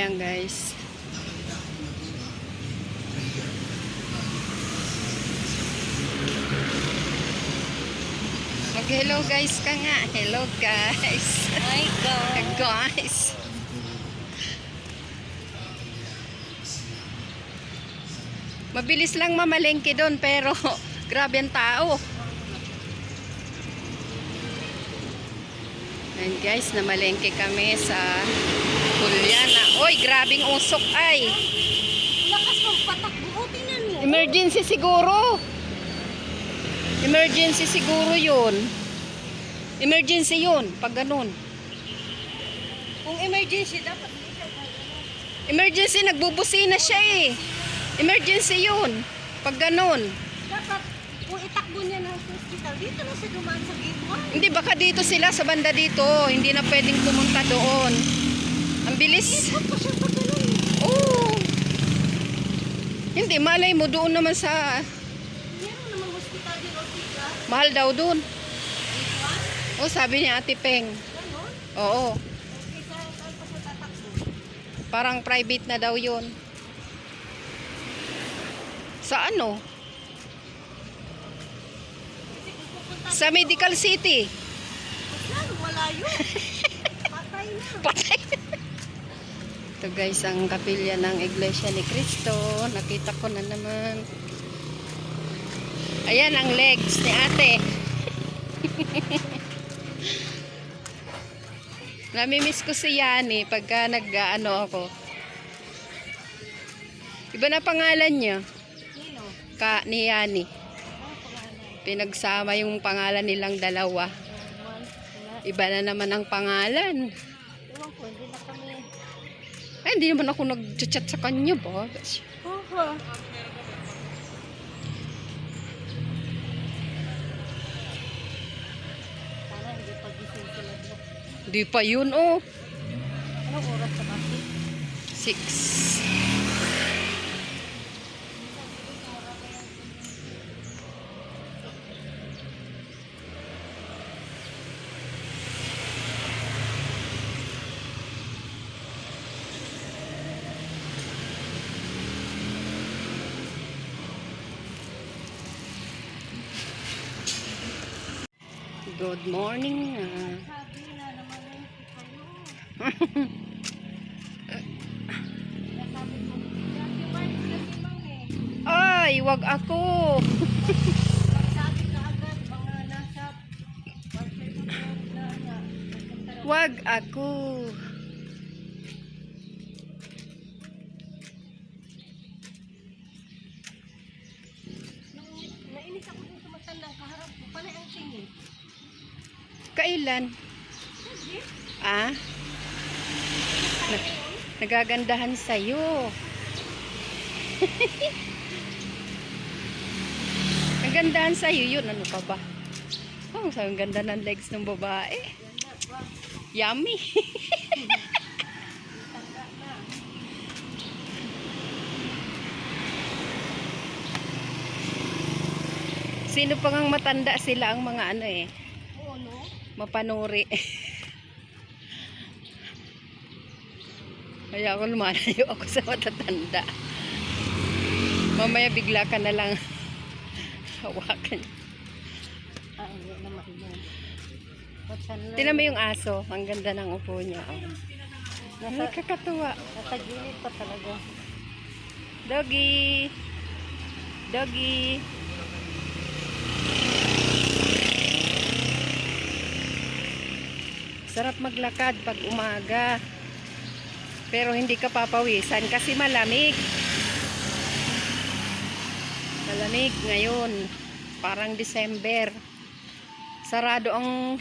Ayan guys. Mag-hello guys ka nga. Hello guys. Hi, God. guys. Mabilis lang mamalengke doon pero grabe ang tao. Ayan guys, namalengke kami sa Juliana. Oy, grabing usok ay. Lakas mong patakbo. O, tingnan mo. Emergency siguro. Emergency siguro yun. Emergency yun, pag ganun. Kung emergency, dapat Emergency, nagbubusina siya eh. Emergency yun, pag ganun. Dapat, kung itakbo niya ng hospital, dito na siya dumaan sa gate 1. Hindi, baka dito sila sa banda dito. Hindi na pwedeng pumunta doon. Bilis. Oo. Hindi, malay mo doon naman sa... Mahal daw doon. 1. Oh, sabi niya Ate Peng. Oo. Parang private na daw yun. Sa ano? Sa Medical City. Yan, malayo. Patay na. Patay. Ito guys, ang kapilya ng Iglesia ni Cristo. Nakita ko na naman. Ayan ang legs ni ate. Namimiss ko si Yani pagka nag-ano ako. Iba na pangalan niya. Sino? Ka, ni Yani. Pinagsama yung pangalan nilang dalawa. Iba na naman ang pangalan. Ewan ko, hindi. Ay, hindi naman ako nag-chat sa kanya ba? Sana hindi pa yun, oh. Anong oras sa kasi? Six. Good morning. ah. Sabi na naman yung kayo. Sabi ko, Jackie Martin kasi mang eh. Ay, wag ako. Sabi ka Kailan? Ah? Panay Nagagandahan sa'yo. Nagandahan sa'yo yun. Ano ka ba? Oh, ang ganda ng legs ng babae. Yummy. Sino pa ngang matanda sila ang mga ano eh. Mapanuri. Kaya ako lumalayo ako sa matatanda. Mamaya bigla ka na lang hawakan. Ah, hindi na- Tinan mo yung aso. Ang ganda ng upo niya. Oh. Nasa, Nakakatuwa. nasa gilid pa talaga. Doggy. Doggy. Sarap maglakad pag umaga. Pero hindi ka papawisan kasi malamig. Malamig ngayon. Parang December. Sarado ang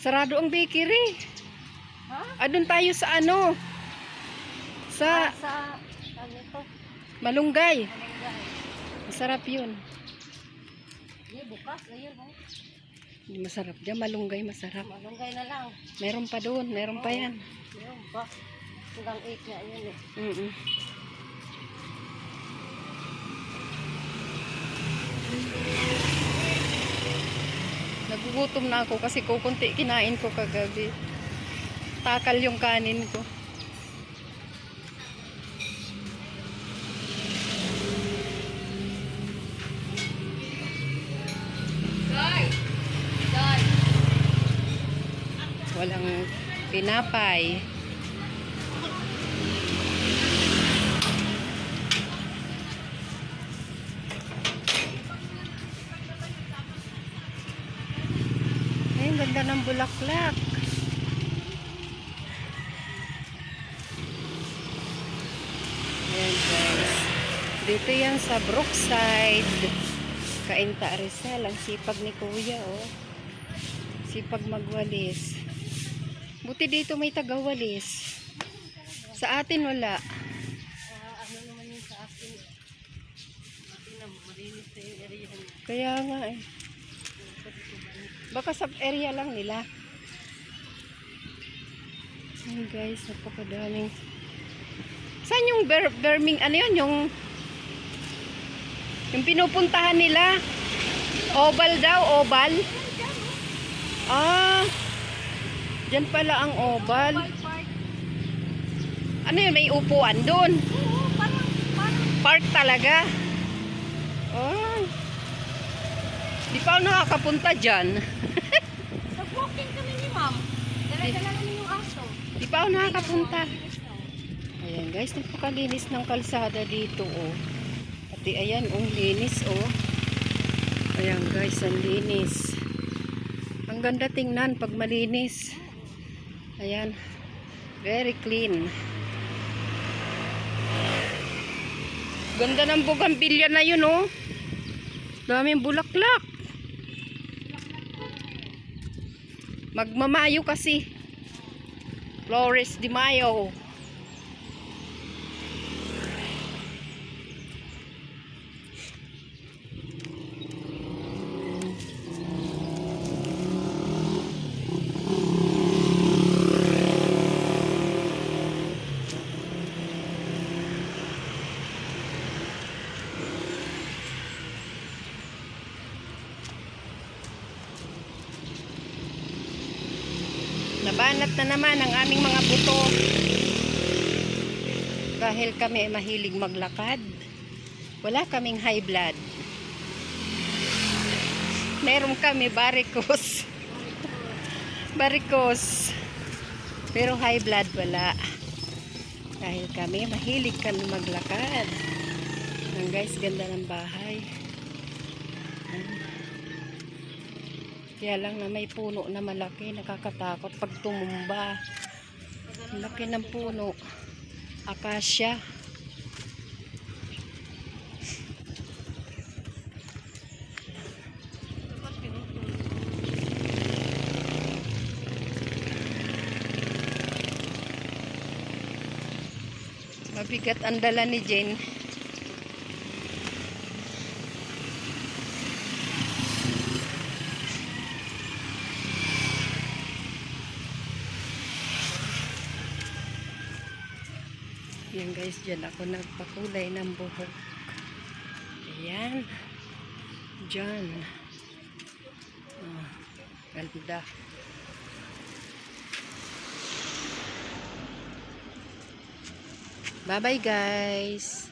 sarado ang bakery. Ha? Adun tayo sa ano? Sa Ah, sa, ano? Malunggay. Malunggay. Masarap yun. Hindi, bukas. Ayun, oh. Masarap dyan. Malunggay masarap. Malunggay na lang. Meron pa doon. Meron pa yan. Ayun, ba? Hanggang 8 nga yun eh. Mm Nagugutom na ako kasi kukunti kinain ko kagabi. Takal yung kanin ko. Walang tinapay. Ay, ang ganda ng bulaklak. Ayan guys. Dito yan sa Brookside. Kainta Rizal. Ang sipag ni Kuya oh. Sipag magwalis. Buti dito may tagawalis. Sa atin wala. ano naman yung sa akin? Atin na, malinis na area niya. Kaya nga eh. Baka sa area lang nila. Ayan guys, napakadaming. Saan yung Ber Birming, ano yun, yung yung pinupuntahan nila? Oval daw, oval. Ah, dyan pala ang oval. Ano yun, may upuan doon. Oo, parang, Park talaga. Oh. Di pa ako nakakapunta dyan. Nag-walking kami ni ma'am. Dala-dala namin yung aso. Di pa ako nakakapunta. Ayan guys, napakalinis ng kalsada dito oh. Pati ayan, ang linis oh. Ayan guys, ang linis. Ang ganda tingnan pag malinis. Ayan. Very clean. Ganda ng bugambilya na yun oh. Daming bulaklak. Magmamayo kasi. Flores de Mayo. Nabanat na naman ang aming mga buto. Dahil kami ay mahilig maglakad. Wala kaming high blood. Meron kami varicose. varicose. Pero high blood wala. Dahil kami mahilig kami maglakad. Ang guys, ganda ng bahay. Kaya lang na may puno na malaki, nakakatakot pag tumumba. Laki ng puno. Akasya. Mabigat ang dala ni Jen. Yan guys, dyan ako nagpakulay ng buhok. Ayan. Dyan. Oh, ganda. Bye-bye guys.